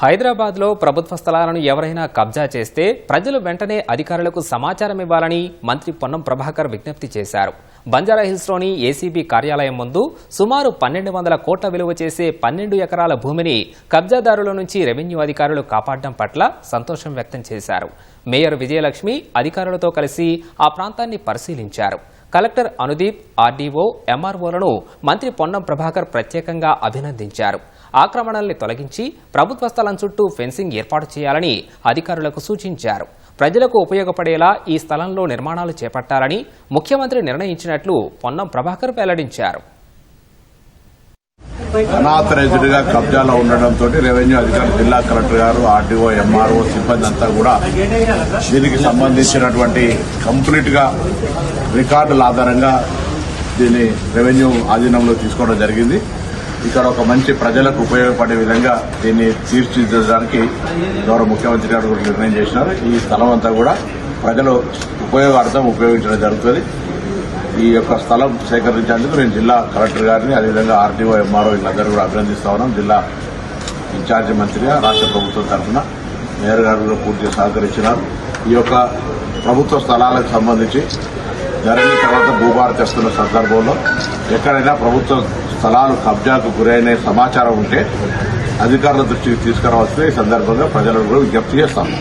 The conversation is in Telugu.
హైదరాబాద్లో ప్రభుత్వ స్థలాలను ఎవరైనా కబ్జా చేస్తే ప్రజలు వెంటనే అధికారులకు సమాచారం ఇవ్వాలని మంత్రి పొన్నం ప్రభాకర్ విజ్ఞప్తి చేశారు. బంజారాహిల్స్లోని ఏసీబీ కార్యాలయం ముందు సుమారు పన్నెండు వందల కోట్ల విలువ చేసే పన్నెండు ఎకరాల భూమిని కబ్జాదారుల నుంచి రెవెన్యూ అధికారులు కాపాడడం పట్ల సంతోషం వ్యక్తం చేశారు. మేయర్ విజయలక్ష్మి అధికారులతో కలిసి ఆ ప్రాంతాన్ని పరిశీలించారు. కలెక్టర్ అనుదీప్ ఆర్డీఓ ఎంఆర్ఓలను మంత్రి పొన్నం ప్రభాకర్ ప్రత్యేకంగా అభినందించారు. ఆక్రమణల్ని తొలగించి ప్రభుత్వ స్థలం చుట్టూ ఫెన్సింగ్ ఏర్పాటు చేయాలని అధికారులకు సూచించారు. ప్రజలకు ఉపయోగపడేలా ఈ స్థలంలో నిర్మాణాలు చేపట్టాలని ముఖ్యమంత్రి నిర్ణయించినట్లు పొన్నం ప్రభాకర్ వెల్లడించారు. అనాథరైజ్డ్గా కబ్జాలో ఉండడంతో రెవెన్యూ అధికారులు జిల్లా కలెక్టర్ గారు ఆర్డీఓ ఎంఆర్ఓ సిబ్బంది అంతా కూడా దీనికి సంబంధించినటువంటి కంప్లీట్గా రికార్డుల ఆధారంగా దీన్ని రెవెన్యూ ఆధీనంలో తీసుకోవడం జరిగింది. ఇక్కడ ఒక మంచి ప్రజలకు ఉపయోగపడే విధంగా దీన్ని తీర్చిదిద్దడానికి గౌరవ ముఖ్యమంత్రి గారు కూడా నిర్ణయం చేసినారు. ఈ స్థలం అంతా కూడా ప్రజలు ఉపయోగార్థం ఉపయోగించడం జరుగుతుంది. ఈ యొక్క స్థలం సేకరించేందుకు నేను జిల్లా కలెక్టర్ గారిని అదేవిధంగా ఆర్డీఓ ఎంఆర్ఓ వీళ్ళందరూ కూడా అభినందిస్తా ఉన్నాం. జిల్లా ఇన్ఛార్జి మంత్రిగా రాష్ట్ర ప్రభుత్వం తరఫున మేయర్ గారు కూడా పూర్తిగా సహకరించినారు. ఈ యొక్క ప్రభుత్వ స్థలాలకు సంబంధించి జరిగిన తర్వాత భూభారతి వస్తున్న సందర్భంలో ఎక్కడైనా ప్రభుత్వ స్థలాలు కబ్జాకు గురైన సమాచారం ఉంటే అధికారుల దృష్టికి తీసుకురావాల్సిన ఈ సందర్భంగా ప్రజలకు కూడా విజ్ఞప్తి చేస్తాను